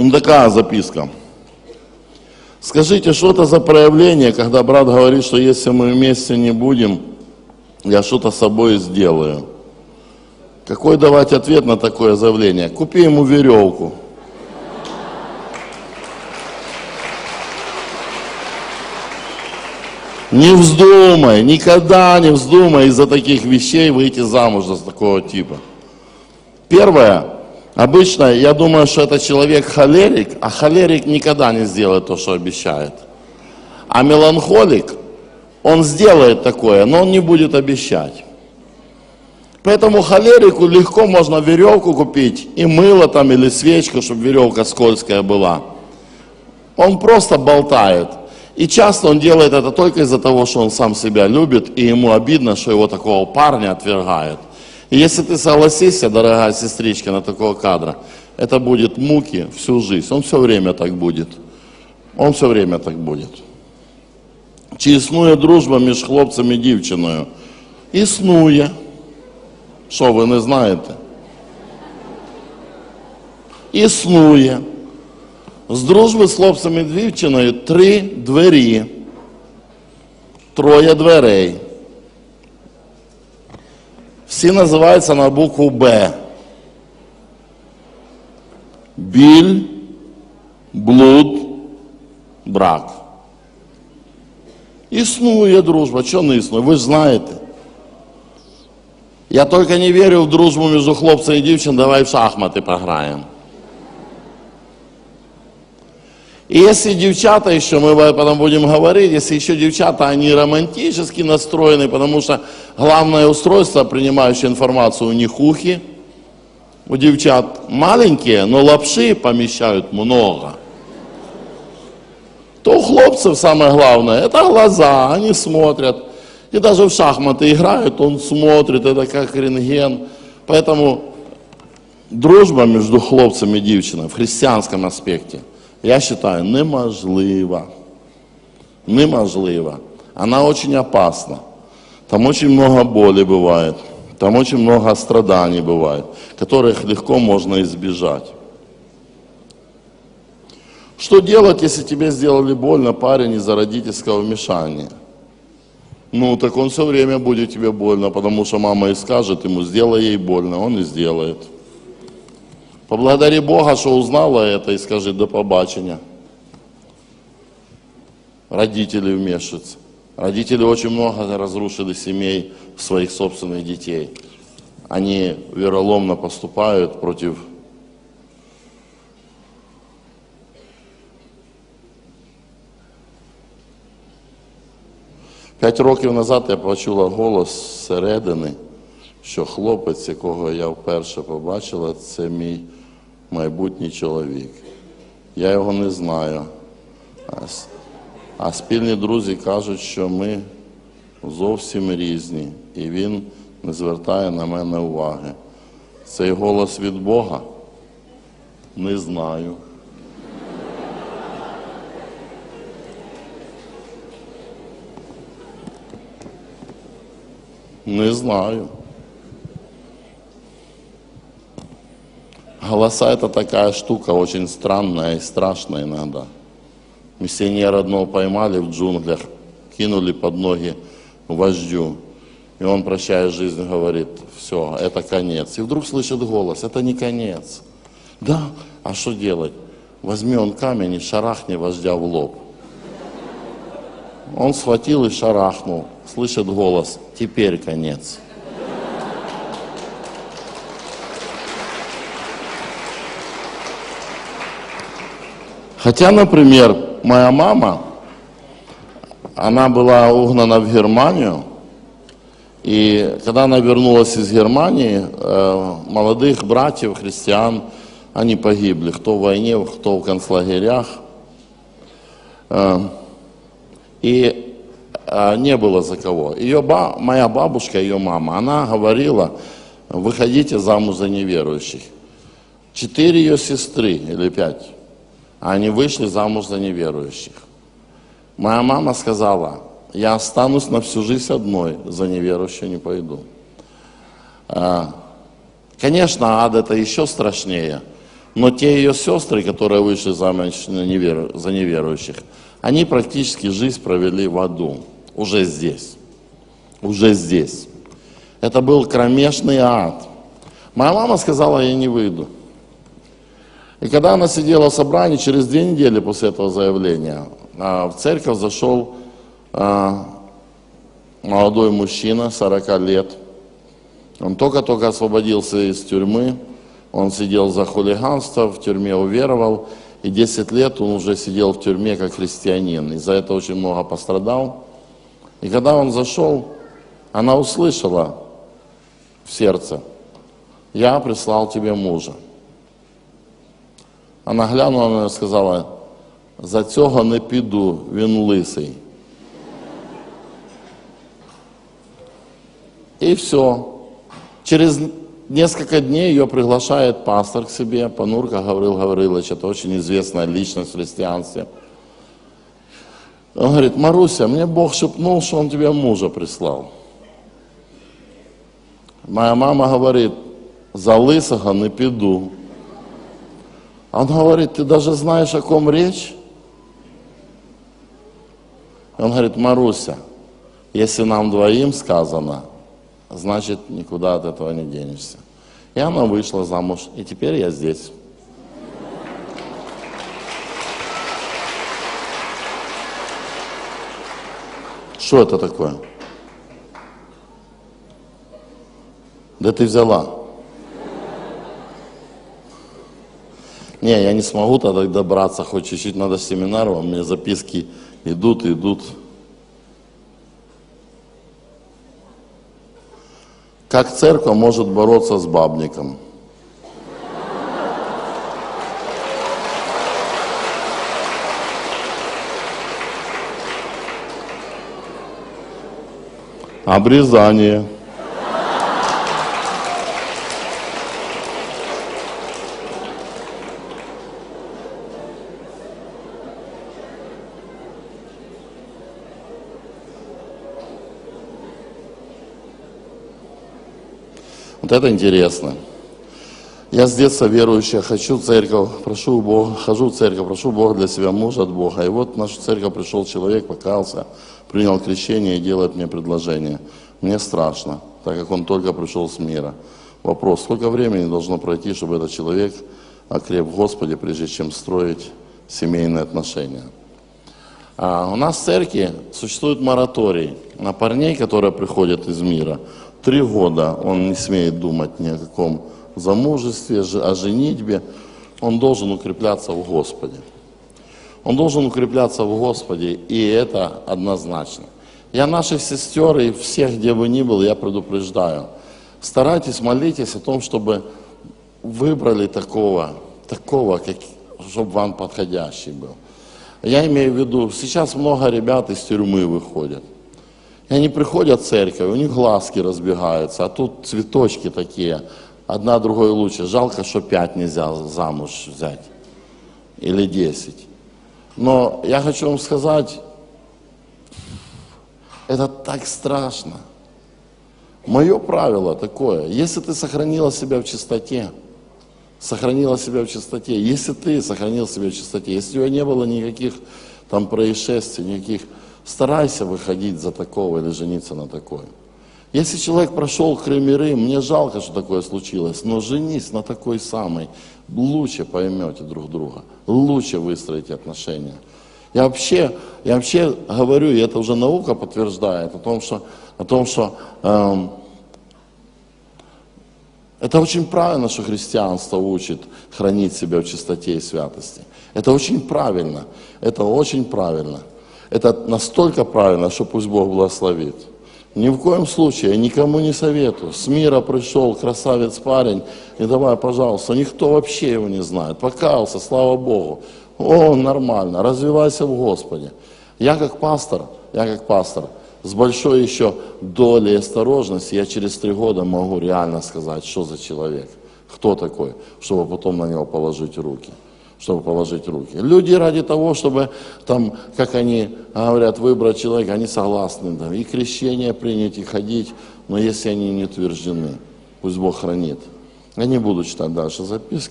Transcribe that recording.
Ну, такая записка. Скажите, что это за проявление, когда брат говорит, что если мы вместе не будем, я что-то с собой сделаю? Какой давать ответ на такое заявление? Купи ему веревку. Не вздумай, никогда не вздумай из-за таких вещей выйти замуж за такого типа. Первое, обычно я думаю, что это человек холерик, а холерик никогда не сделает то, что обещает. А меланхолик, он сделает такое, но он не будет обещать. Поэтому холерику легко можно веревку купить и мыло там или свечку, чтобы веревка скользкая была. Он просто болтает. И часто он делает это только из-за того, что он сам себя любит, и ему обидно, что его такого парня отвергают. И если ты согласишься, дорогая сестричка, на такого кадра, это будет муки всю жизнь. Он все время так будет. Он все время так будет. Чи існує дружба між хлопцем і дівчиною? Існує. Що ви не знаєте? Існує. З дружби з хлопцем і дівчиною три двері. Троє дверей. Всі називаються на букву Б. Біль, блуд, брак. Існує дружба, що не існує? Ви ж знаєте. Я тільки не вірю в дружбу між хлопцем і дівчиною, давай в шахмати пограємо. И если девчата еще, мы потом будем говорить, если еще девчата, они романтически настроены, потому что главное устройство, принимающее информацию, у них ухи, у девчат маленькие, но лапши помещают много. То у хлопцев самое главное, это глаза, они смотрят. И даже в шахматы играют, он смотрит, это как рентген. Поэтому дружба между хлопцем и девчиной в христианском аспекте, я считаю, неможлива. Неможлива. Она очень опасна. Там очень много боли бывает. Там очень много страданий бывает, которых легко можно избежать. Что делать, если тебе сделали больно, парень, из-за родительского вмешания? Ну, так он все время будет тебе больно, потому что мама и скажет ему, сделай ей больно, он и сделает. Поблагодари Бога, что узнала это, и скажи до побачення. Родители вмешиваются. Родители очень много разрушили семей своих собственных детей. Они вероломно поступают против П'ять років назад я почула голос зсередини, що хлопець, якого я вперше побачила, це мій майбутній чоловік. Я його не знаю. А, спільні друзі кажуть, що ми зовсім різні, і він не звертає на мене уваги. Цей голос від Бога? Не знаю. Не знаю. Голоса это такая штука очень странная и страшная иногда. Миссионера одного поймали в джунглях, кинули под ноги вождю. И он, прощая жизнь, говорит, все, это конец. И вдруг слышит голос, это не конец. Да, а что делать? Возьми он камень и шарахни вождя в лоб. Он схватил и шарахнул. Слышит голос, теперь конец. Хотя, например, моя мама, она была угнана в Германию, и когда она вернулась из Германии, э, молодых братьев, христиан, они погибли, кто в войне, кто в концлагерях. Э, И э, не было за кого. Ее ба- моя бабушка, ее мама, она говорила, выходите замуж за неверующих. Четыре ее сестры или пять, они вышли замуж за неверующих. Моя мама сказала, я останусь на всю жизнь одной, за неверующую не пойду. А, Конечно, ад это еще страшнее, Но те ее сестры, которые вышли замуж за неверующих, они практически жизнь провели в аду. Уже здесь. Уже здесь. Это был кромешный ад. Моя мама сказала, я не выйду. И когда она сидела в собрании, через две недели после этого заявления, а, в церковь зашел а, молодой мужчина, 40 лет. Он только-только освободился из тюрьмы, он сидел за хулиганство, в тюрьме уверовал, и 10 лет он уже сидел в тюрьме как христианин, и за это очень много пострадал. И когда он зашел, она услышала в сердце, я прислал тебе мужа. Вона глянула на мене і сказала, за цього не піду, він лисий. И все. Через несколько дней ее приглашает пастор к себе, Панурка Гаврил Гаврилович, это очень известная личность в христианстве. Он говорит, Маруся, мне Бог шепнул, что он тебе мужа прислал. Моя мама говорит, за лысого не піду. Он говорит, ты даже знаешь, о ком речь? Он говорит, Маруся, если нам двоим сказано, значит, никуда от этого не денешься. И она вышла замуж, и теперь я здесь. Что это такое? Да ты взяла. Не, я не смогу тогда добраться, хоть чуть-чуть надо семинар, у меня записки идут, идут. Как церковь может бороться с бабником? Обрезание. Вот это интересно. Я с детства верующая, хочу церковь, прошу Бога, хожу в церковь, прошу Бога для себя мужа от Бога. И вот в нашу церковь пришел человек, покаялся, принял крещение и делает мне предложение. Мне страшно, так как он только пришел с мира. Вопрос, сколько времени должно пройти, чтобы этот человек окреп в Господе, прежде чем строить семейные отношения? А у нас в церкви существует мораторий на парней, которые приходят из мира. Три года он не смеет думать ни о каком замужестве, же- о женитьбе. Он должен укрепляться в Господе. Он должен укрепляться в Господе, и это однозначно. Я наших сестер и всех, где бы ни был, я предупреждаю. Старайтесь, молитесь о том, чтобы выбрали такого, такого, как, чтобы вам подходящий был. Я имею в виду, сейчас много ребят из тюрьмы выходят. И они приходят в церковь, у них глазки разбегаются, а тут цветочки такие, одна другой лучше. Жалко, что пять нельзя замуж взять, или десять. Но я хочу вам сказать, это так страшно. Мое правило такое, если ты сохранила себя в чистоте, сохранила себя в чистоте, если ты сохранил себя в чистоте, если у тебя не было никаких там происшествий, никаких, старайся выходить за такого или жениться на такой. Если человек прошел кремеры, мне жалко, что такое случилось, но женись на такой самой, лучше поймете друг друга, лучше выстроите отношения. Я вообще, я вообще говорю, и это уже наука подтверждает, о том, что, о том, что эм, это очень правильно, что христианство учит хранить себя в чистоте и святости. Это очень правильно. Это очень правильно. Это настолько правильно, что пусть Бог благословит. Ни в коем случае я никому не советую. С мира пришел красавец парень, и давай, пожалуйста, никто вообще его не знает. Покаялся, слава Богу. О, нормально, развивайся в Господе. Я как пастор, я как пастор, с большой еще долей осторожности, я через три года могу реально сказать, что за человек, кто такой, чтобы потом на него положить руки чтобы положить руки. Люди ради того, чтобы там, как они говорят, выбрать человека, они согласны там, и крещение принять, и ходить, но если они не утверждены, пусть Бог хранит. Я не буду читать дальше записки.